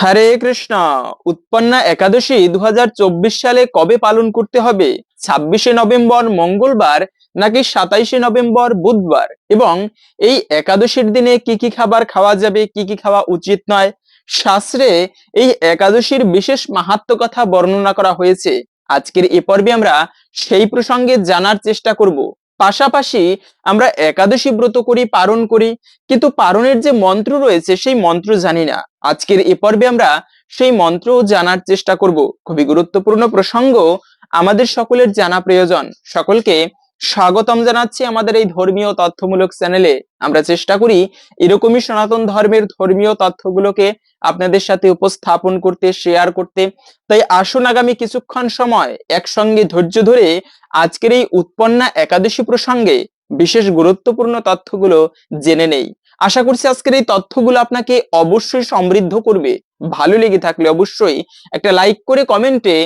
হরে কৃষ্ণ। উৎপন্না একাদশী দু হাজার চব্বিশ সালে কবে পালন করতে হবে? ছাব্বিশে নভেম্বর মঙ্গলবার নাকি সাতাইশে নভেম্বর বুধবার? এবং এই একাদশীর দিনে কি কি খাবার খাওয়া যাবে, কি কি খাওয়া উচিত নয়? শাস্ত্রে এই একাদশীর বিশেষ মাহাত্ম কথা বর্ণনা করা হয়েছে। আজকের এ পর্বে আমরা সেই প্রসঙ্গে জানার চেষ্টা করব। পাশাপাশি আমরা একাদশী ব্রত করি, পারণ করি। কিন্তু পারণের যে মন্ত্র রয়েছে, সেই মন্ত্র জানি না। আজকের এ পর্বে আমরা সেই মন্ত্র জানার চেষ্টা করব। খুবই গুরুত্বপূর্ণ প্রসঙ্গ আমাদের সকলের জানা প্রয়োজন। সকলকে স্বাগতম জানাচ্ছি আমাদের এই ধর্মীয় তথ্যমূলক চ্যানেলে আমরা চেষ্টা করি এরকমই সনাতন ধর্মের ধর্মীয় তথ্যগুলোকে আপনাদের সাথে উপস্থাপন করতে শেয়ার করতে। তাই আসুন আগামী কিছুক্ষণ সময় একসঙ্গে ধৈর্য ধরে আজকের এই উৎপন্না একাদশী প্রসঙ্গে বিশেষ গুরুত্বপূর্ণ তথ্যগুলো জেনে নেই। আশা করছি আজকের এই তথ্যগুলো আপনাকে অবশ্যই সমৃদ্ধ করবে। ভালো লেগে থাকলে অবশ্যই একটা লাইক করে কমেন্টে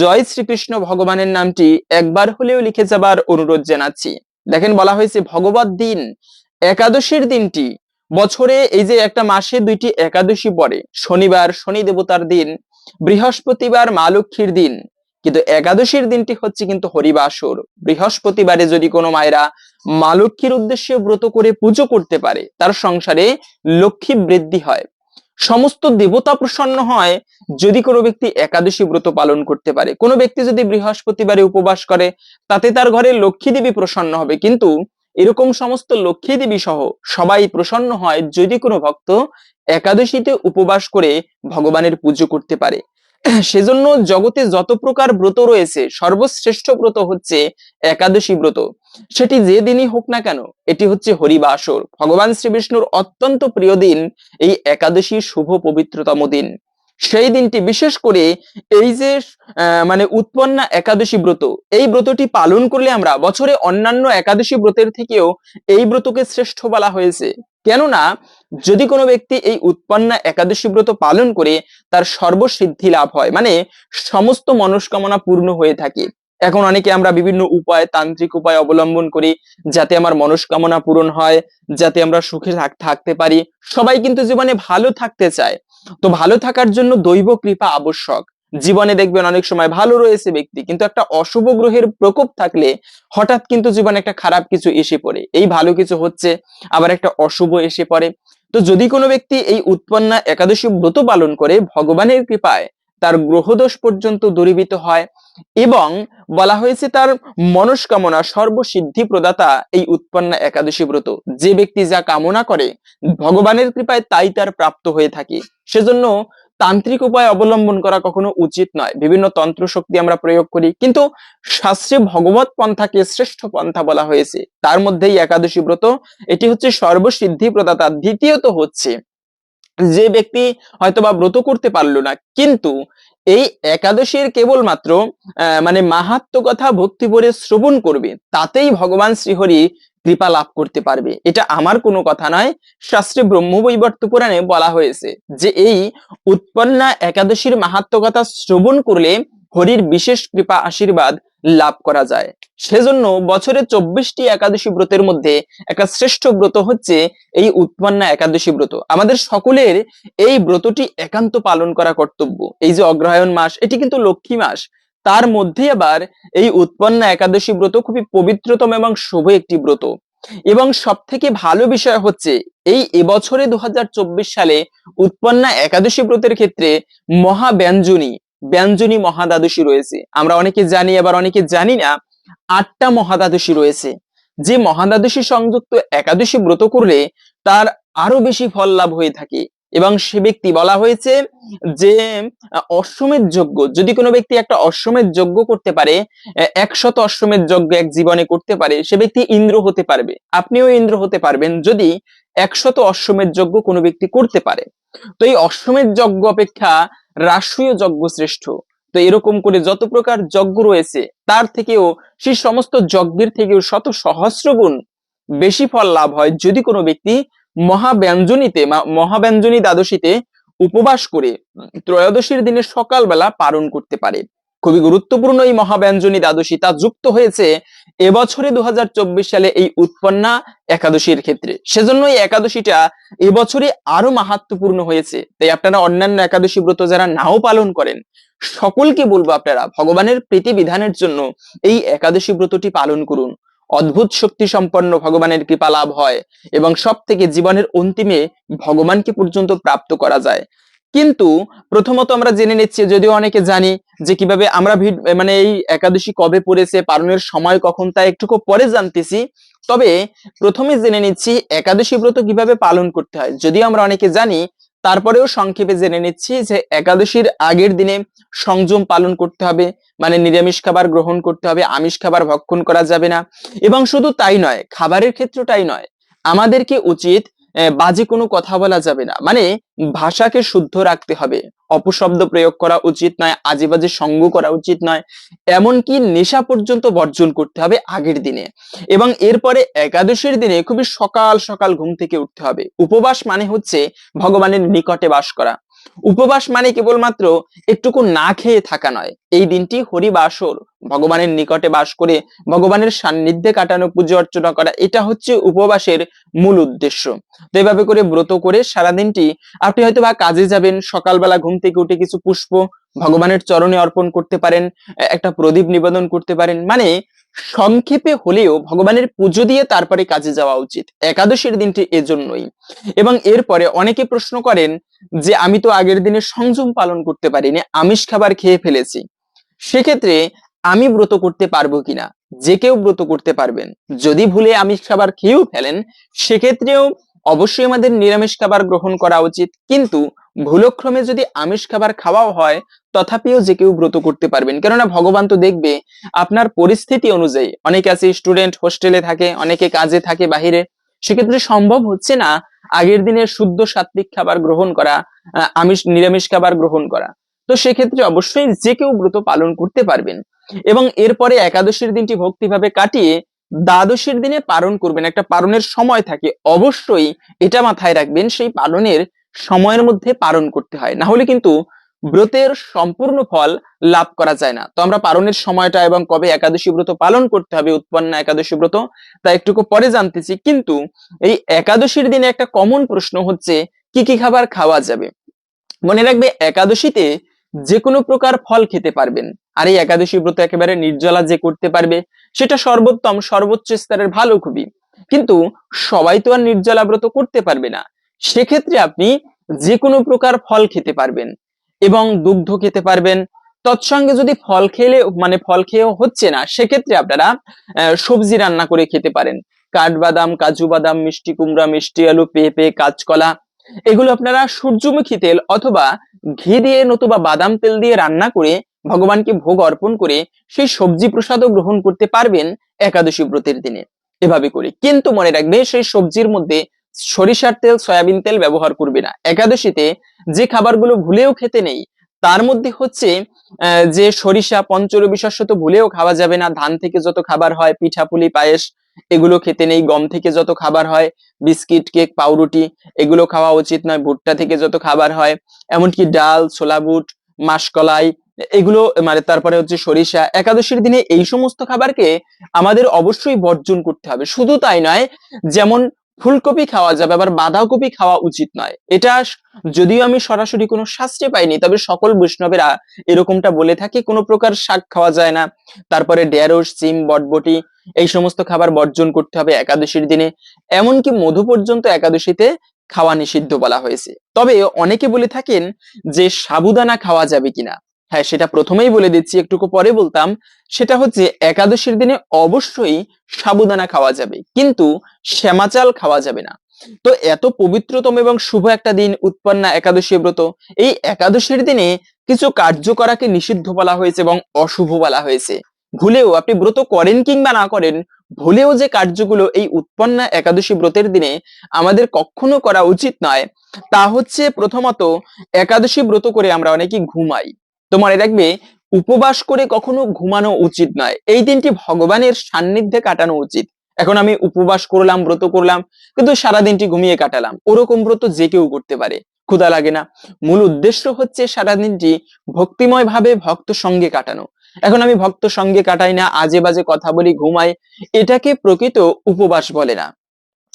জয় শ্রীকৃষ্ণ ভগবানের নামটি একবার হলেও লিখে যাবার অনুরোধ জানাচ্ছি। দেখেন বলা হয়েছে, ভগবত দিন, একাদশীর দিনটি, বছরে এই যে একটা মাসে দুইটি একাদশী পড়ে, শনিবার শনি দেবতার দিন, বৃহস্পতিবার মা লক্ষ্মীর দিন। কিন্তু একাদশীর দিনটি হচ্ছে কিন্তু হরিবাসর। বৃহস্পতিবারে যদি কোনো মায়েরা মা লক্ষ্মীর উদ্দেশ্যে ব্রত করে পুজো করতে পারে, তার সংসারে লক্ষ্মী বৃদ্ধি হয়। সমস্ত দেবতা প্রসন্ন হয় যদি কোনো ব্যক্তি একাদশী ব্রত পালন করতে পারে। কোনো ব্যক্তি যদি বৃহস্পতিবারে উপবাস করে, তাতে তার ঘরে লক্ষ্মী দেবী প্রসন্ন হবে। কিন্তু এরকম সমস্ত লক্ষ্মী দেবী সহ সবাই প্রসন্ন হয় যদি কোনো ভক্ত একাদশীতে উপবাস করে ভগবানের পুজো করতে পারে। সেজন্য জগতে যত প্রকার ব্রত রয়েছে, সর্বশ্রেষ্ঠ ব্রত হচ্ছে একাদশী ব্রত। সেটি যে দিনই হোক না কেন, এটি হচ্ছে হরিবাসর। ভগবান শ্রী বিষ্ণুর অত্যন্ত প্রিয় দিন এই একাদশী শুভ পবিত্রতম দিন। সেই দিনটি বিশেষ করে এই যে মানে উৎপন্না একাদশী ব্রত, এই ব্রতটি পালন করলে আমরা বছরে অন্যান্য একাদশী ব্রতের থেকেও এই ব্রতকে শ্রেষ্ঠ বলা হয়েছে। কেননা, যদি কোনো ব্যক্তি এই উৎপন্না একাদশী ব্রত পালন করে, তার সর্বসিদ্ধি লাভ হয় মানে সমস্ত মনস্কামনা পূর্ণ হয়ে থাকে। এখন অনেকে আমরা বিভিন্ন উপায়, তান্ত্রিক উপায় অবলম্বন করি, যাতে আমার মনস্কামনা পূরণ হয়, যাতে আমরা সুখে থাকতে পারি। সবাই কিন্তু জীবনে ভালো থাকতে চায়। তো ভালো থাকার জন্য দৈব কৃপা আবশ্যক। জীবনে দেখবেন অনেক সময় ভালো রয়েছে ব্যক্তি, কিন্তু একটা অশুভ গ্রহের প্রকোপ থাকলে হঠাৎ কিন্তু জীবনে একটা খারাপ কিছু এসে পড়ে। এই ভালো কিছু হচ্ছে, আবার একটা অশুভ এসে পড়ে। তো যদি কোনো ব্যক্তি এই উৎপন্না একাদশী ব্রত পালন করে, ভগবানের কৃপায় তার গ্রহদোষ পর্যন্ত দূরীভূত হয় এবং বলা হয়েছে তার মনস্কামনা সর্বসিদ্ধি প্রদাতা এই উৎপন্না একাদশী ব্রত। যে ব্যক্তি যা কামনা করে, ভগবানের কৃপায় তাই তার প্রাপ্ত হয়ে থাকে। সেজন্য তান্ত্রিক উপায় অবলম্বন করা কখনো উচিত নয়। বিভিন্ন তন্ত্র শক্তি আমরা প্রয়োগ করি, কিন্তু শাস্ত্রে ভগবত পন্থাকে শ্রেষ্ঠ পন্থা বলা হয়েছে। তার মধ্যেই একাদশী ব্রত, এটি হচ্ছে সর্বসিদ্ধি প্রদাতা দ্বিতীয়ত হচ্ছে। যে ব্যক্তি হয়তোবা ব্রত করতে পারল না, কিন্তু এই একাদশীর কেবলমাত্র মানে মাহাত্ম কথা ভক্তি ভরে শ্রবণ করবে, তাতেই ভগবান শ্রীহরি কৃপা লাভ করতে পারবে। এটা আমার কোনো কথা নয়। শাস্ত্রে ব্রহ্মবৈবর্ত পুরাণে বলা হয়েছে যে এই উৎপন্না একাদশীর মাহাত্ম কথা শ্রবণ করলে হরির বিশেষ কৃপা আশীর্বাদ লাভ করা যায়। সেজন্য বছরে চব্বিশটি একাদশী ব্রতের মধ্যে একটা শ্রেষ্ঠ ব্রত হচ্ছে এই উৎপন্না একাদশী ব্রত। আমাদের সকলের এই ব্রতটি একান্ত পালন করা কর্তব্য। এই যে অগ্রহায়ণ মাস, এটি কিন্তু লক্ষ্মী মাস। তার মধ্যে আবার এই উৎপন্না একাদশী ব্রত খুবই পবিত্রতম এবং শুভ একটি ব্রত। এবং সব থেকে ভালো বিষয় হচ্ছে এই এবছরে দু হাজার চব্বিশ সালে উৎপন্না একাদশী ব্রতের ক্ষেত্রে মহাব্যঞ্জনী ব্যঞ্জনী মহাদ্বাদশী রয়েছে। আমরা অনেকে জানি, আবার অনেকে জানি না, আটটা মহাদ্বাদশী রয়েছে। যে মহাদ্বাদশী সংযুক্ত একাদশী ব্রত করলে তার আরও বেশি ফল লাভ হয়ে থাকে। এবং সে ব্যক্তি বলা হয়েছে যে অশ্বমের যজ্ঞ। যদি কোনো ব্যক্তি একটা অশ্বমের যজ্ঞ করতে পারে, একশত অশ্বমের যজ্ঞ এক জীবনে করতে পারে, সে ব্যক্তি ইন্দ্র হতে পারবে। আপনিও ইন্দ্র হতে পারবেন যদি একশত অশ্বমের যজ্ঞ কোনো ব্যক্তি করতে পারে। তো এই অশ্বমের যজ্ঞ অপেক্ষা রাষ্ট্রীয় যজ্ঞ শ্রেষ্ঠ। তো এরকম করে যত প্রকার যজ্ঞ রয়েছে, তার থেকেও সেই সমস্ত যজ্ঞের থেকেও শত সহস্র গুণ বেশি ফল লাভ হয় যদি কোনো ব্যক্তি মহাব্যঞ্জনীতে মহাব্যঞ্জনী দ্বাদশীতে উপবাস করে, ত্রয়োদশীর দিনে সকালবেলা পালন করতে পারে। খুবই গুরুত্বপূর্ণ এই মহাব্যঞ্জনী দ্বাদশী, তা যুক্ত হয়েছে এবছরে দুহাজার চব্বিশ সালে এই উৎপন্না একাদশীর ক্ষেত্রে। সেজন্য এই একাদশীটা এবছরে আরও মাহাত্মপূর্ণ হয়েছে। তাই আপনারা অন্যান্য একাদশী ব্রত যারা নাও পালন করেন, সকলকে বলব আপনারা, ভগবানের প্রীতি বিধানের জন্য এই একাদশী ব্রতটি পালন করুন। অদ্ভুত শক্তি সম্পন্ন ভগবানের কৃপা লাভ হয় এবং সব থেকে জীবনের অন্তিমে ভগবানকে পর্যন্ত প্রাপ্ত করা যায়। কিন্তু প্রথমত আমরা জেনে নিচ্ছি, যদিও অনেকে জানি যে কীভাবে আমরা মানে এই একাদশী কবে পড়েছে, পালনের সময় কখন তা একটুকু পরে জানতেছি। তবে প্রথমে জেনে নিচ্ছি একাদশী ব্রত কীভাবে পালন করতে হয়। যদিও আমরা অনেকে জানি, তারপরেও সংক্ষেপে জেনে নিচ্ছি যে একাদশীর আগের দিনে সংযম পালন করতে হবে মানে নিরামিষ খাবার গ্রহণ করতে হবে, আমিষ খাবার ভক্ষণ করা যাবে না। এবং শুধু তাই নয়, খাবারের ক্ষেত্রটাই নয়, আমাদেরকে উচিত বাজে কোনো কথা বলা যাবে না। মানে ভাষাকে শুদ্ধ রাখতে হবে। অপশব্দ প্রয়োগ করা উচিত নয় আজে বাজে সঙ্গ করা উচিত নয়। এমনকি নেশা পর্যন্ত বর্জন করতে হবে আগের দিনে। এবং এরপরে একাদশীর দিনে খুবই সকাল সকাল ঘুম থেকে উঠতে হবে। উপবাস মানে হচ্ছে ভগবানের নিকটে বাস করা। উপবাস মানে কেবলমাত্র একটুকু না খেয়ে থাকা নয়। এই দিনটি হরিবাসর ভগবানের নিকটে বাস করে ভগবানের সান্নিধ্যে কাটানো পুজো অর্চনা করা, এটা হচ্ছে উপবাসের মূল উদ্দেশ্য। তো এভাবে করে ব্রত করে সারাদিনটি আপনি হয়তো বা কাজে যাবেন, সকালবেলা ঘুম থেকে উঠে কিছু পুষ্প ভগবানের চরণে অর্পণ করতে পারেন, একটা প্রদীপ নিবেদন করতে পারেন মানে সংক্ষেপে হলেও ভগবানের পুজো দিয়ে তারপরে কাজে যাওয়া উচিত। একাদশীর দিনটি এজন্যই। এবং এরপরে অনেকে প্রশ্ন করেন যে, আমি তো আগের দিনে সংযম পালন করতে পারিনি, আমিষ খাবার খেয়ে ফেলেছি। সেক্ষেত্রে আমি ব্রত করতে পারব কিনা? যে কেউ ব্রত করতে পারবেন। যদি ভুলে আমিষ খাবার খেয়েও ফেলেন, সেক্ষেত্রেও অবশ্যই আমাদের নিরামিষ খাবার গ্রহণ করা উচিত। কিন্তু ভুলক্রমে যদি আমিষ খাবার খাওয়াও হয়, তথাপিও যে কেউ ব্রত করতে পারবেন। কেননা ভগবান তো দেখবে, আপনার পরিস্থিতি অনুযায়ী অনেকে আছে, স্টুডেন্ট হোস্টেলে থাকে, অনেকে কাজে থাকে বাহিরে। সেক্ষেত্রে সম্ভব হচ্ছে না আগের দিনে শুদ্ধ সাত্বিক খাবার গ্রহণ করা আমিষ, নিরামিষ খাবার গ্রহণ করা। তো সেক্ষেত্রে অবশ্যই যে কেউ ব্রত পালন করতে পারবেন। এবং এরপরে একাদশীর দিনটি ভক্তিভাবে কাটিয়ে দ্বাদশীর দিনে পালন করবেন, একটা পালনের সময় থাকে। অবশ্যই এটা মাথায় রাখবেন, সেই পালনের সময়ের মধ্যে পালন করতে হয়। না হলে কিন্তু ব্রতের সম্পূর্ণ ফল লাভ করা যায় না। তো আমরা পালনের সময়টা এবং কবে একাদশী ব্রত পালন করতে হবে, উৎপন্ন একাদশী ব্রত, তা একটুকু পরে জানতেছি। কিন্তু এই একাদশীর দিনে একটা কমন প্রশ্ন হচ্ছে, কি কি খাবার খাওয়া যাবে? মনে রাখবে, একাদশীতে যে কোনো প্রকার ফল খেতে পারবেন। আর এই একাদশী ব্রত একেবারে নির্জলা যে করতে পারবে, সেটা সর্বোত্তম, সর্বোচ্চ স্তরের ভালো খুবই। কিন্তু সবাই তো আর নির্জলা ব্রত করতে পারবে না। সেক্ষেত্রে আপনি যে কোনো প্রকার ফল খেতে পারবেন এবং দুগ্ধ খেতে পারবেন। তৎসঙ্গে যদি ফল খেলে মানে ফল খেয়েও হচ্ছে না, সেক্ষেত্রে আপনারা সবজি রান্না করে খেতে পারেন। কাঠবাদাম, কাজু বাদাম, মিষ্টি কুমড়া, মিষ্টি আলু, পেঁপে, কাঁচকলা, এগুলো আপনারা সূর্যমুখী তেল অথবা ঘি দিয়ে নতুবা বাদাম তেল দিয়ে রান্না করে ভগবানকে ভোগ অর্পণ করে সেই সবজি প্রসাদও গ্রহণ করতে পারবেন একাদশী ব্রতের দিনে। এভাবে করে। কিন্তু মনে রাখবে সেই সবজির মধ্যে সরিষার তেল, সয়াবিন তেল ব্যবহার করবে না। একাদশীতে যে খাবারগুলো ভুলেও খেতে নেই, তার মধ্যে হচ্ছে যে সরিষা, পঞ্চরবি তো ভুলেও খাওয়া যাবে না। ধান থেকে যত খাবার হয়, পিঠাপুলি, পায়েস, এগুলো খেতে নেই। গম থেকে যত খাবার হয়, বিস্কিট, কেক, পাউরুটি, এগুলো খাওয়া উচিত নয়। ভুট্টা থেকে যত খাবার হয়, এমনকি ডাল ছোলা বুট মাসকলাই এগুলো মানে তারপরে হচ্ছে সরিষা, একাদশীর দিনে এই সমস্ত খাবারকে আমাদের অবশ্যই বর্জন করতে হবে। শুধু তাই নয়, যেমন ফুলকপি খাওয়া যাবে, আবার বাঁধাকপি খাওয়া উচিত নয়। এটা যদিও আমি সরাসরি কোনো শাস্ত্রে পাইনি, তবে সকল বৈষ্ণবেরা এরকমটা বলে থাকে, কোনো প্রকার শাক খাওয়া যায় না। তারপরে ঢেঁড়স সিম বটবটি, এই সমস্ত খাবার বর্জন করতে হবে একাদশীর দিনে। এমনকি মধু পর্যন্ত একাদশীতে খাওয়া নিষিদ্ধ বলা হয়েছে। তবে অনেকে বলে থাকেন যে সাবুদানা খাওয়া যাবে কিনা। হ্যাঁ সেটা প্রথমেই বলে দিচ্ছি, একটুকু পরে বলতাম। সেটা হচ্ছে, একাদশীর দিনে অবশ্যই সাবুদানা খাওয়া যাবে, কিন্তু শ্যামা চাল খাওয়া যাবে না। তো এত পবিত্রতম এবং শুভ একটা দিন, উৎপন্না একাদশী ব্রত। এই একাদশীর দিনে কিছু কার্য করাকে নিষিদ্ধ বলা হয়েছে এবং অশুভ বলা হয়েছে। ভুলেও আপনি ব্রত করেন কিংবা না করেন, ভুলেও যে কার্যগুলো এই উৎপন্না একাদশী ব্রতের দিনে আমাদের কখনো করা উচিত নয়, তা হচ্ছে প্রথমত একাদশী ব্রত করে আমরা অনেকে ঘুমাই। তো মনে রাখবে, উপবাস করে কখনো ঘুমানো উচিত নয়। এই দিনটি ভগবানের সান্নিধ্যে কাটানো উচিত। এখন আমি উপবাস করলাম, ব্রত করলাম, কিন্তু সারা দিনটি ঘুমিয়ে কাটালাম। ওরকম ব্রত যে কেউ করতে পারে। ক্ষুধা লাগে না। মূল উদ্দেশ্য হচ্ছে সারাদিনটি ভক্তিময় ভাবে ভক্ত সঙ্গে কাটানো। এখন আমি ভক্ত সঙ্গে কাটাই না, আজে বাজে কথা বলি, ঘুমাই। এটাকে প্রকৃত উপবাস বলে না।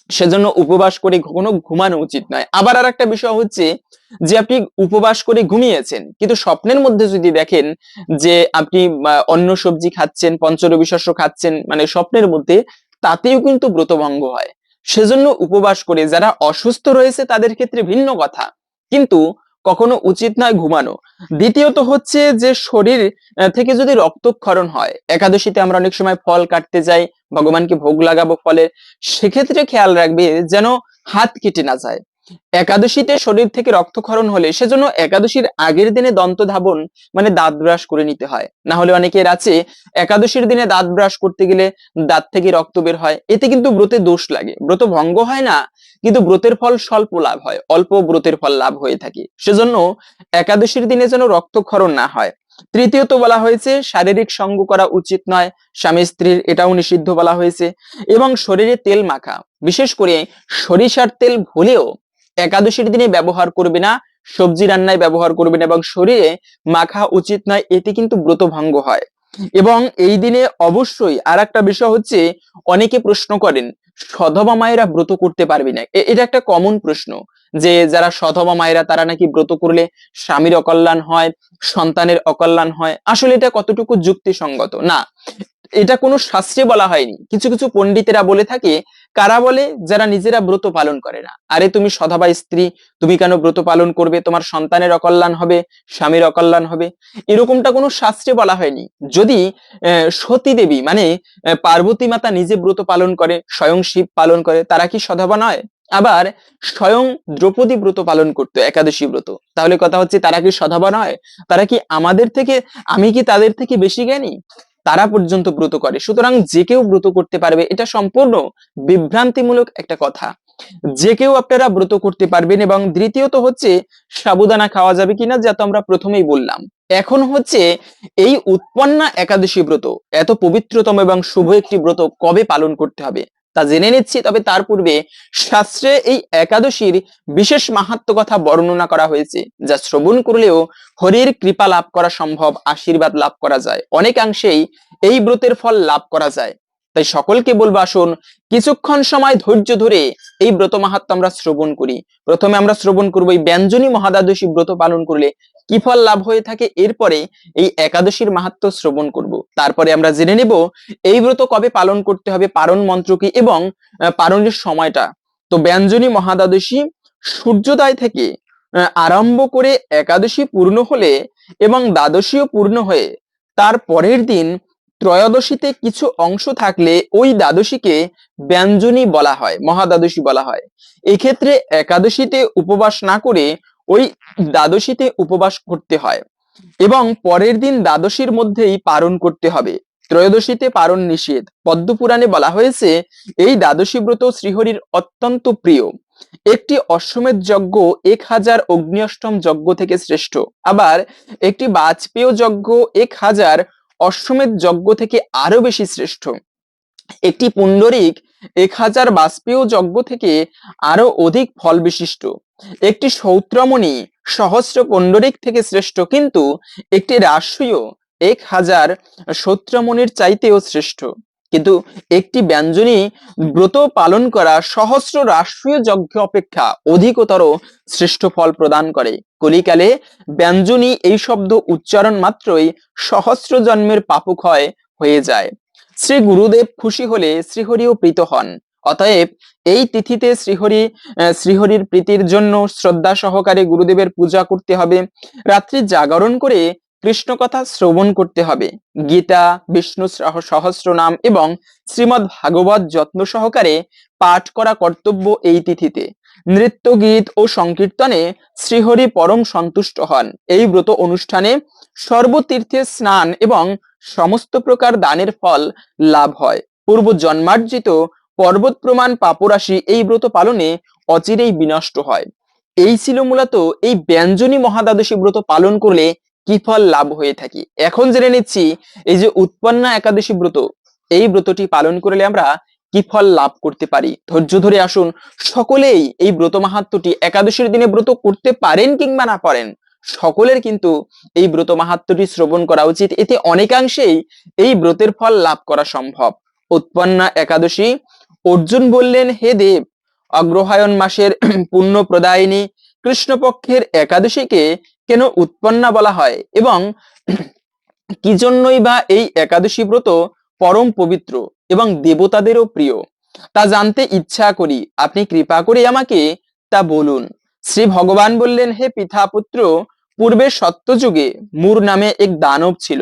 সেজন্য উপবাস করে কখনো ঘুমানো উচিত নয়। আবার আর একটা বিষয় হচ্ছে যে আপনি উপবাস করে ঘুমিয়েছেন, কিন্তু স্বপ্নের মধ্যে যদি দেখেন যে আপনি অন্য সবজি খাচ্ছেন, পঞ্চরবি শস্য খাচ্ছেন মানে স্বপ্নের মধ্যে তাতেও কিন্তু ব্রতভঙ্গ হয়। সেজন্য উপবাস করে যারা অসুস্থ রয়েছে তাদের ক্ষেত্রে ভিন্ন কথা। কিন্তু কখনো উচিত নয় ঘুমানো। দ্বিতীয়ত হচ্ছে যে শরীর থেকে যদি রক্তক্ষরণ হয়, একাদশীতে আমরা অনেক সময় ফল কাটতে যাই ভগবানকে ভোগ লাগাবো ফলে সেক্ষেত্রে খেয়াল রাখবে যেন হাত কেটে না যায়। একাদশীতে শরীর থেকে রক্তক্ষরণ হলে সেজন্য একাদশীর আগের দিনে দন্ত ধাবন মানে দাঁত ব্রাশ করে নিতে হয়। না হলে অনেকের আছে, একাদশীর দিনে দাঁত ব্রাশ করতে গেলে দাঁত থেকে রক্ত বের হয়। এতে কিন্তু ব্রতে দোষ লাগে। ব্রত ভঙ্গ হয় না, কিন্তু ব্রতের ফল স্বল্প লাভ হয়। অল্প ব্রতের ফল লাভ হয়ে থাকে। সেজন্য একাদশীর দিনে যেন রক্তক্ষরণ না হয়। তৃতীয়ত বলা হয়েছে, শারীরিক সঙ্গ করা উচিত নয়, স্বামী স্ত্রীর এটাও নিষিদ্ধ বলা হয়েছে। এবং শরীরে তেল মাখা, বিশেষ করে সরিষার তেল ভুলেও একাদশীর দিনে ব্যবহার করবে না, সবজি রান্নায় ব্যবহার করবে না এবং শরীরে মাখা উচিত নয়, এতে কিন্তু ব্রত ভঙ্গ হয়। এবং এই দিনে অবশ্যই আর একটা বিষয় হচ্ছে, অনেকে প্রশ্ন করেন, সধবা মায়েরা ব্রত করতে পারবে না। এটা একটা কমন প্রশ্ন যে, যারা সধবা মায়েরা, তারা নাকি ব্রত করলে স্বামীর অকল্যাণ হয়, সন্তানের অকল্যাণ হয়। আসলে এটা কতটুকু যুক্তিসঙ্গত? না, এটা কোনো শাস্ত্রে বলা হয়নি। কিছু কিছু পণ্ডিতেরা বলে থাকে কারা বলে? যারা নিজেরা ব্রত পালন করে না। আরে তুমি সধবা স্ত্রী, তুমি কেন ব্রত পালন করবে? তোমার সন্তানের অকল্যাণ হবে, স্বামীর অকল্যাণ হবে। এরকমটা কোনো শাস্ত্রে বলা হয়নি। যদি সতী দেবী মানে পার্বতী মাতা নিজে ব্রত পালন করে, স্বয়ং শিব পালন করে, তারা কি সধবা নয়? আবার, স্বয়ং দ্রৌপদী ব্রত পালন করতো, একাদশী ব্রত। তাহলে কথা হচ্ছে, তারা কি সধবা নয়? তারা কি আমাদের থেকে, আমি কি তাদের থেকে বেশি জ্ঞানী? তারা পর্যন্ত ব্রত করে। সুতরাং যে কেউ ব্রত করতে পারবে, এটা সম্পূর্ণ বিভ্রান্তিমূলক একটা কথা। যে কেউ আপনারা ব্রত করতে পারবেন এবং দ্বিতীয়ত হচ্ছে, সাবুদানা খাওয়া যাবে কিনা, যা তো আমরা প্রথমেই বললাম। এখন হচ্ছে, এই উৎপন্না একাদশী ব্রত, এত পবিত্রতম এবং শুভ একটি ব্রত কবে পালন করতে হবে? তা জেনে নিচ্ছি, তবে তার পূর্বে শাস্ত্রে এই একাদশীর বিশেষ মাহাত্ম কথা বর্ণনা করা হয়েছে, যা শ্রবণ করলেও হরির কৃপা লাভ করা সম্ভব, আশীর্বাদ লাভ করা যায়। অনেকাংশেই এই ব্রতের ফল লাভ করা যায়। তাই সকলকে বলব আসুন, কিছুক্ষণ সময় ধৈর্য ধরে এই ব্রত মাহাত্ম আমরা শ্রবণ করি। প্রথমে আমরা শ্রবণ করব এই ব্যঞ্জনী মহাদ্বাদশী ব্রত পালন করলে কি ফল লাভ হয়ে থাকে এরপরে এই একাদশীর মাহাত্ম শ্রবণ করব। তারপরে আমরা জেনে নেব এই ব্রত কবে পালন করতে হবে, পারণ মন্ত্র কি এবং পারণের সময়টা। তো ব্যঞ্জনী মহাদ্বাদশী সূর্যোদয় থেকে আরম্ভ করে একাদশী পূর্ণ হলে এবং দ্বাদশীও পূর্ণ হয়ে তার পরের দিন ত্রয়োদশীতে কিছু অংশ থাকলে ওই দ্বাদশীকে ব্যঞ্জনী বলা হয়, মহাদ্বাদশী বলা হয়। এক্ষেত্রে একাদশীতে উপবাস না করে ওই দ্বাদশীতে উপবাস করতে হয় এবং পরের দিন দ্বাদশীর মধ্যেই পালন করতে হবে। ত্রয়োদশীতে পালন নিষেধ। পদ্মপুরাণে বলা হয়েছে, এই দ্বাদশী ব্রত শ্রীহরির অত্যন্ত প্রিয়। একটি অশ্বমেধ যজ্ঞ এক হাজার অগ্নিঅষ্টম যজ্ঞ থেকে শ্রেষ্ঠ। আবার একটি বাজপেয় যজ্ঞ এক হাজার অশ্বমেধ যজ্ঞ থেকে আরও বেশি শ্রেষ্ঠ। একটি পুণ্ডরিক এক হাজার বাষ্পীয় যজ্ঞ থেকে আরও অধিক ফল বিশিষ্ট একটি সৌত্রমণি সহস্র পুণ্ডরিক থেকে শ্রেষ্ঠ, কিন্তু একটি রাষ্ট্রীয় এক হাজার সৌত্রমণির চাইতেও শ্রেষ্ঠ। কিন্তু একটি ব্যঞ্জনী ব্রত পালন করা সহস্র রাষ্ট্রীয় যজ্ঞ অপেক্ষা অধিকতর শ্রেষ্ঠ ফল প্রদান করে। কলিকালে ব্যঞ্জনী এই শব্দ উচ্চারণ মাত্রই সহস্র জন্মের পাপক্ষয় হয়ে যায়। শ্রী গুরুদেব খুশি হলে শ্রীহরিও প্রীত হন। অতএব এই তিথিতে শ্রীহরি শ্রীহরির প্রীতির জন্য শ্রদ্ধা সহকারে গুরুদেবের পূজা করতে হবে। রাত্রি জাগরণ করে কৃষ্ণ কথা শ্রবণ করতে হবে। গীতা, বিষ্ণু সহস্র নাম এবং শ্রীমৎ ভাগবত যত্ন সহকারে পাঠ করা কর্তব্য এই তিথিতে। নৃত্য গীত ও সংকীর্তনে শ্রীহরি পরম সন্তুষ্ট হন। এই ব্রত অনুষ্ঠানে সর্বতীর্থে স্নান এবং সমস্ত প্রকার দানের ফল লাভ হয়। পূর্ব জন্মার্জিত পর্বত প্রমাণ পাপরাশি এই ব্রত পালনে অচিরেই বিনষ্ট হয়। এই ছিল মূলত এই ব্যঞ্জনী মহাদ্বাদশী ব্রত পালন করলে কি ফল লাভ হয়ে থাকে। এখন জেনে নিচ্ছি এই যে উৎপন্না একাদশী ব্রত, এই ব্রতটি পালন করলে আমরা কি ফল লাভ করতে পারি? ধৈর্য ধরে আসুন, সকলেই এই ব্রত মাহাত্মটি একাদশীর দিনে ব্রত করতে পারেন কিংবা না পারেন, সকলের কিন্তু এই ব্রত মাহাত্মটি শ্রবণ করা উচিত। এতে অনেকাংশেই এই ব্রতের ফল লাভ করা সম্ভব। উৎপন্না একাদশী অর্জুন বললেন, হে দেব, অগ্রহায়ণ মাসের পুণ্য প্রদায়িনী কৃষ্ণপক্ষের একাদশীকে কেন উৎপন্না বলা হয় এবং কি জন্যই বা এই একাদশী ব্রত পরম পবিত্র এবং দেবতাদেরও প্রিয়? তা জানতে ইচ্ছা করি, আপনি কৃপা করে আমাকে তা বলুন। শ্রী ভগবান বললেন, হে পিতা পুত্র পূর্বে সত্যযুগে মূর নামে এক দানব ছিল।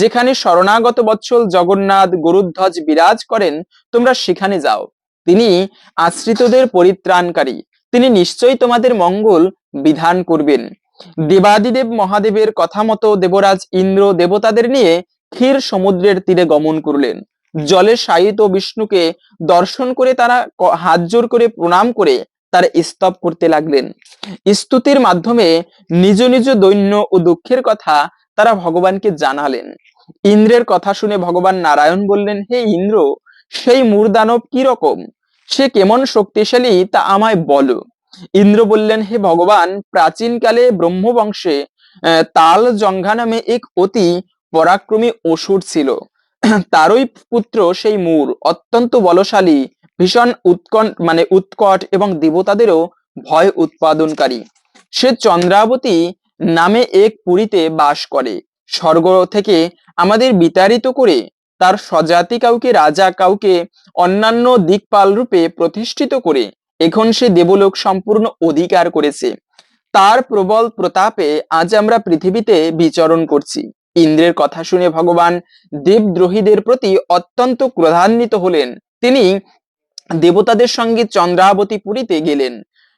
যেখানে শরণাগত বৎসল জগন্নাথ গরুধ্বজ বিরাজ করেন, তোমরা সেখানে যাও। তিনি আশ্রিতদের পরিত্রাণকারী। তিনি নিশ্চয়ই তোমাদের মঙ্গল বিধান করবেন। দেবাদিদেব মহাদেবের কথা মতো দেবরাজ ইন্দ্র দেবতাদের নিয়ে ক্ষীর সমুদ্রের তীরে গমন করলেন। জলে শায়িত বিষ্ণুকে দর্শন করে তারা হাত জোর করে প্রণাম করে তার স্তব করতে লাগলেন। স্তুতির মাধ্যমে নিজ নিজ দৈন্য ও দুঃখের কথা তারা ভগবানকে জানালেন। ইন্দ্রের কথা শুনে ভগবান নারায়ণ বললেন, হে ইন্দ্র, সেই মূর্দানব কি রকম? সে কেমন শক্তিশালী তা আমায় বলো। ইন্দ্র বললেন, হে ভগবান, প্রাচীনকালে ব্রহ্মবংশে তাল জঙ্ঘা নামে এক অতি পরাক্রমী অসুর ছিল। তারই পুত্র সেই মূর, অত্যন্ত বলশালী, ভীষণ উৎকট মানে উৎকট এবং দেবতাদেরও ভয় উৎপাদনকারী। সে চন্দ্রাবতী নামে এক পুরীতে বাস করে। স্বর্গ থেকে আমাদের বিতাড়িত করে তার স্বজাতি কাউকে, রাজা কাউকে অন্যান্য দিকপাল রূপে প্রতিষ্ঠিত করে, এখন সে দেবলোক সম্পূর্ণ অধিকার করেছে। তার প্রবল প্রতাপে আজ আমরা পৃথিবীতে বিচরণ করছি। ইন্দ্রের কথা শুনে ভগবান দেবদ্রোহীদের প্রতি অত্যন্ত ক্রোধান্বিত হলেন। তিনি দেবতাদের সঙ্গে চন্দ্রাবতী পুরীতে গেলেন।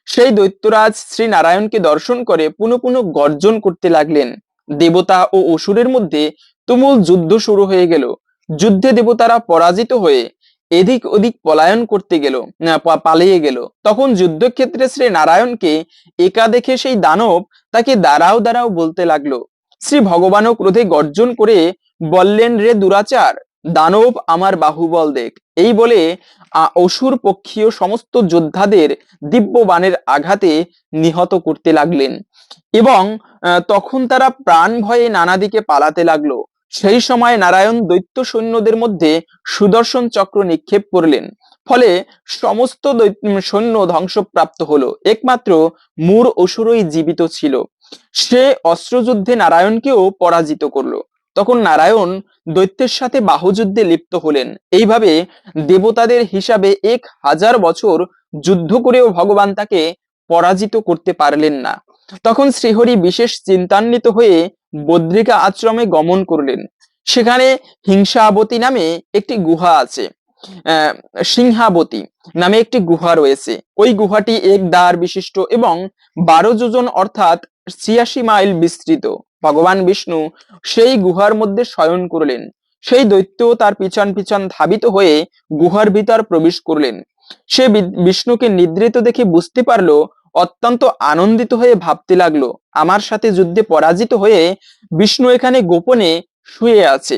সেই দৈত্যরাজ শ্রী নারায়ণকে দর্শন করে পুনঃ পুনঃ গর্জন করতে লাগলেন। দেবতা ও অসুরের মধ্যে তুমুল যুদ্ধ শুরু হয়ে গেল। যুদ্ধে দেবতারা পরাজিত হয়ে এদিক ওদিক পলায়ন করতে গেল পালিয়ে গেল। তখন যুদ্ধক্ষেত্রে শ্রী নারায়ণকে একা দেখে সেই দানব তাকে দাঁড়াও দাঁড়াও বলতে লাগল। শ্রী ভগবানও ক্রোধে গর্জন করে বললেন, রে দুরাচার, দানব আমার বাহুবল দেখ। এই বলে অসুর পক্ষীয় সমস্ত যোদ্ধাদের দিব্য বাণের আঘাতে নিহত করতে লাগলেন এবং তখন তারা প্রাণ ভয়ে নানা দিকে পালাতে লাগল। সেই সময় নারায়ণ দৈত্য সৈন্যদের মধ্যে সুদর্শন চক্র নিক্ষেপ করলেন। ফলে সমস্ত সৈন্য ধ্বংসপ্রাপ্ত হলো। একমাত্র মূর অসুরই জীবিত ছিল। সে অস্ত্রযুদ্ধে নারায়ণকেও পরাজিত করল। তখন নারায়ণ দৈত্যের সাথে বাহুযুদ্ধে লিপ্ত হলেন। এইভাবে দেবতাদের হিসাবে এক হাজার বছর যুদ্ধ করেও ভগবান তাকে পরাজিত করতে পারলেন না। তখন শ্রীহরি বিশেষ চিন্তান্বিত হয়ে বদ্রিকা আশ্রমে গমন করলেন। সেখানে হিংসাবতী নামে একটি গুহা আছে। সিংহাবতী নামে একটি গুহা রয়েছে। ওই গুহাটি এক দ্বার বিশিষ্ট এবং বারো যোজন অর্থাৎ ছিয়াশি মাইল বিস্তৃত। ভগবান বিষ্ণু সেই গুহার মধ্যে শয়ন করলেন। সেই দৈত্য তার পিছন পিছন ধাবিত হয়ে গুহার ভিতর প্রবেশ করলেন। সে বিষ্ণুকে নিদ্রিত দেখে বুঝতে পারল, অত্যন্ত আনন্দিত হয়ে ভাবতে লাগল, আমার সাথে যুদ্ধে পরাজিত হয়ে বিষ্ণু এখানে গোপনে শুয়ে আছে।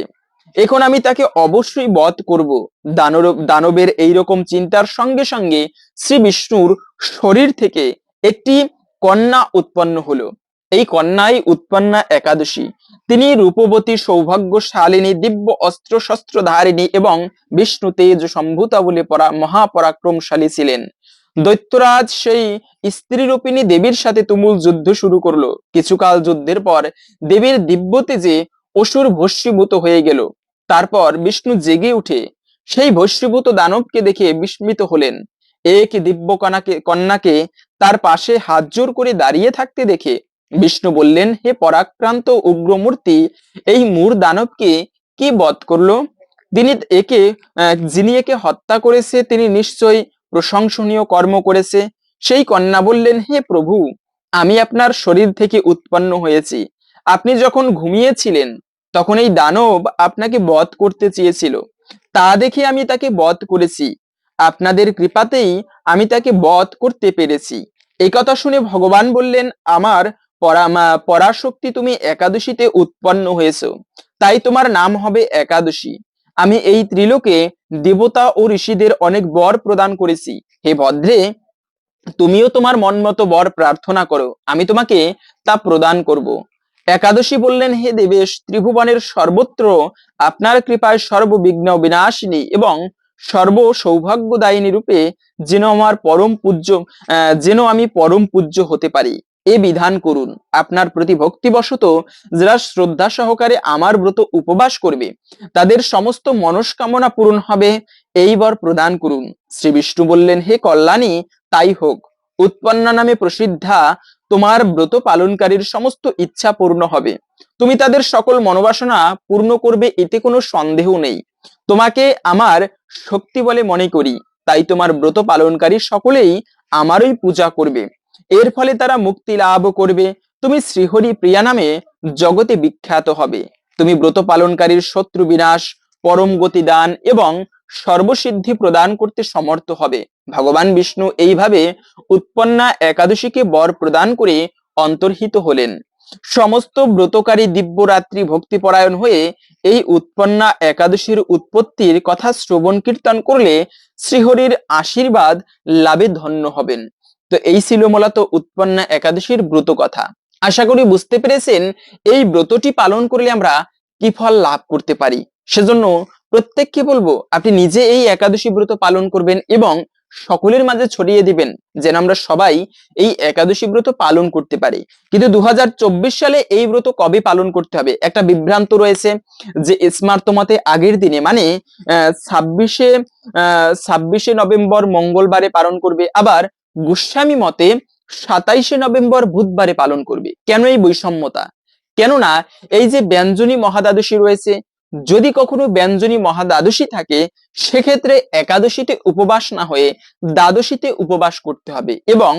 এখন আমি তাকে অবশ্যই বধ করব। দানব দানবের এইরকম চিন্তার সঙ্গে সঙ্গে শ্রী বিষ্ণুর শরীর থেকে একটি কন্যা উৎপন্ন হলো। এই কন্যাই উৎপন্না একাদশী। তিনি রূপবতী, সৌভাগ্যশালিনী, দিব্য অস্ত্র শস্ত্র ধারিণী এবং বিষ্ণু তেজ সম্ভূতা বলে পরা মহাপরাক্রমশালী ছিলেন। দৈত্যরাজ সেই স্ত্রীরূপিণী দেবীর সাথে তুমুল যুদ্ধ শুরু করল। কিছুকাল যুদ্ধের পর দেবীর দিব্য তেজে অসুর ভস্মীভূত হয়ে গেল। তারপর বিষ্ণু জেগে উঠে সেই ভস্মীভূত দানবকে দেখে বিস্মিত হলেন। এক দিব্য কন্যাকে কন্যাকে তার পাশে হাত জোর করে দাঁড়িয়ে থাকতে দেখে বিষ্ণু বললেন, হে পরাক্রান্ত উগ্রমূর্তি, এই মূর দানবকে কি বধ করল? তিনি একে যিনি একে হত্যা করেছে, তিনি নিশ্চয়ই প্রশংসনীয় কর্ম করেছে। সেই কন্যা বললেন, হে প্রভু, আমি আপনার শরীর থেকে উৎপন্ন হয়েছি। আপনি যখন ঘুমিয়েছিলেন, তখন এই দানব আপনাকে বধ করতে চেয়েছিল। তা দেখে আমি তাকে বধ করেছি। আপনাদের কৃপাতেই আমি তাকে বধ করতে পেরেছি। এই কথা শুনে ভগবান বললেন, আমার পরাশক্তি তুমি একাদশীতে উৎপন্ন হয়েছ। তাই তোমার নাম হবে একাদশী। আমি এই ত্রিলোকে দেবতা ও ঋষিদের অনেক বর প্রদান করেছি। হে ভদ্রে, তুমিও তোমার মন মতো বর প্রার্থনা করো। আমি তোমাকে তা প্রদান করব। একাদশী বললেন, হে দেবেশ, ত্রিভুবনের সর্বত্র আপনার কৃপায় সর্ববিঘ্ন বিনাশিনী এবং সর্ব সৌভাগ্যদায়িনী রূপে যেন আমার পরম পূজ্য যেন আমি পরম পূজ্য হতে পারি। এ বিধান করুন। আপনার প্রতি ভক্তিবশত যারা শ্রদ্ধা সহকারে আমার ব্রত উপবাস করবে, তাদের সমস্ত মনস্কামনা পূরণ হবে এই বর প্রদান করুন। শ্রী বিষ্ণু বললেন, হে কল্যাণী, তাই হোক। উৎপন্না নামে প্রসিদ্ধা তোমার ব্রত পালনকারীর সমস্ত ইচ্ছা পূর্ণ হবে। তুমি তাদের সকল মনোবাসনা পূর্ণ করবে, এতে কোনো সন্দেহ নেই। তোমাকে আমার শক্তি বলে মনে করি। তাই তোমার ব্রত পালনকারী সকলেই আমারই পূজা করবে। এর ফলে তারা মুক্তি লাভ করবে। তুমি শ্রীহরি প্রিয়া নামে জগতে বিখ্যাত হবে। তুমি ব্রত পালনকারীর শত্রু বিনাশ, পরম গতি দান এবং সর্বসিদ্ধি প্রদান করতে সমর্থ হবে। ভগবান বিষ্ণু এইভাবে উৎপন্না একাদশীকে বর প্রদান করে অন্তর্হিত হলেন। সমস্ত ব্রতকারী দিব্যরাত্রি ভক্তিপরায়ণ হয়ে এই উৎপন্না একাদশীর উৎপত্তির কথা শ্রবণ কীর্তন করলে শ্রীহরির আশীর্বাদ লাভে ধন্য হবেন। তো এই ছিল মূলত উৎপন্না একাদশীর ব্রত কথা। আশা করি বুঝতে পেরেছেন, এই ব্রতটি পালন করলে আমরা কি ফল লাভ করতে পারি? সেজন্য প্রত্যেককে বলব, আপনি নিজে এই একাদশী ব্রত পালন করবেন এবং সকলের মাঝে ছড়িয়ে দিবেন, যেন আমরা সবাই এই একাদশী ব্রত পালন করতে পারি। কিন্তু দু হাজার চব্বিশ সালে এই ব্রত কবে পালন করতে হবে? একটা বিভ্রান্ত রয়েছে যে স্মার্ত মতে আগের দিনে মানে ছাব্বিশে ছাব্বিশে নভেম্বর মঙ্গলবারে পালন করবে, আবার গোস্বামী মতে সাতাইশে নভেম্বর বুধবারে পালন করবে। কেন এই বৈষম্যতা? কেননা এই যে ব্যঞ্জনী মহাদ্বাদশী রয়েছে, যদি কখনো ব্যঞ্জনী মহাদ্বাদশী থাকে, সেক্ষেত্রে একাদশীতে উপবাস না হয়ে দ্বাদশীতে উপবাস করতে হবে এবং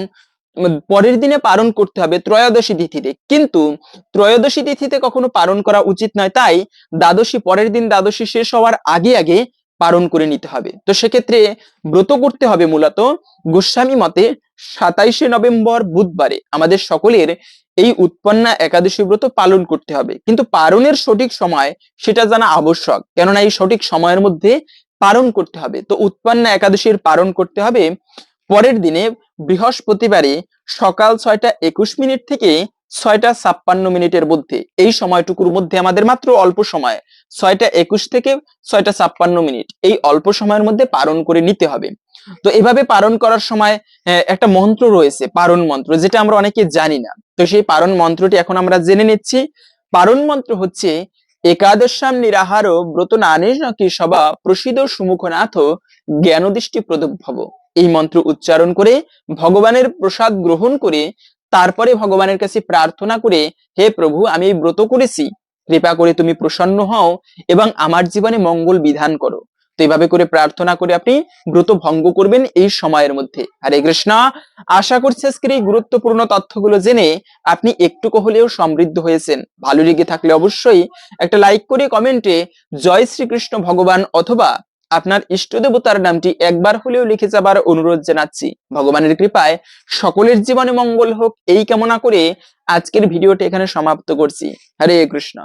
পরের দিনে পালন করতে হবে ত্রয়োদশী তিথিতে। কিন্তু ত্রয়োদশী তিথিতে কখনো পালন করা উচিত নয়, তাই দ্বাদশী পরের দিন দ্বাদশী শেষ হওয়ার আগে আগে পালন করে নিতে হবে। তো সেক্ষেত্রে ব্রত করতে হবে মূলত গোস্বামী মতে সাতাইশে নভেম্বর বুধবারে আমাদের সকলের এই উৎপন্না একাদশী ব্রত পালন করতে হবে। কিন্তু পালনের সঠিক সময় সেটা জানা আবশ্যক, কেননা এই সঠিক সময়ের মধ্যে পালন করতে হবে। তো উৎপন্না একাদশীর পালন করতে হবে পরের দিনে বৃহস্পতিবারে সকাল ছয়টা একুশ মিনিট থেকে ছয়টা ছাপ্পান্ন মিনিটের মধ্যে। এই সময়টুকুর মধ্যে আমাদের মাত্র অল্প সময়। ছয়টা একুশ থেকে ছয়টা ছাপ্পান্ন মিনিট। এই অল্প সময়ের মধ্যে পালন করে নিতে হবে। তো এভাবে পালন করার সময় একটা মন্ত্র রয়েছে, পারণ মন্ত্র, যেটা আমরা অনেকে জানি না। তো সেই পারণ মন্ত্রটি এখন আমরা জেনে নিচ্ছি। পারণ মন্ত্র হচ্ছে, একাদশাম নিরাহার ব্রত নানে নাকি সবা প্রসিদ সুমুখনাথ জ্ঞানদৃষ্টি প্রদভব এই মন্ত্র উচ্চারণ করে ভগবানের প্রসাদ গ্রহণ করে তারপরে ভগবানের কাছে প্রার্থনা করে, হে প্রভু, আমি ব্রত করেছি। কৃপা করে তুমি প্রসন্ন হও এবং আমার জীবনে মঙ্গল বিধান করো। তো এইভাবে করে প্রার্থনা করে আপনি ব্রত ভঙ্গ করবেন এই সময়ের মধ্যে। হরে কৃষ্ণ, আশা করছি আজকের এই গুরুত্বপূর্ণ তথ্যগুলো জেনে আপনি একটুকু হলেও সমৃদ্ধ হয়েছেন। ভালো লেগে থাকলে অবশ্যই একটা লাইক করে কমেন্টে, জয় শ্রীকৃষ্ণ ভগবান অথবা আপনার ইষ্ট দেবতার নামটি একবার হলেও লিখে যাবার অনুরোধ জানাচ্ছি। ভগবানের কৃপায় সকলের জীবনে মঙ্গল হোক, এই কামনা করে আজকের ভিডিওটি এখানে সমাপ্ত করছি। হরে কৃষ্ণ।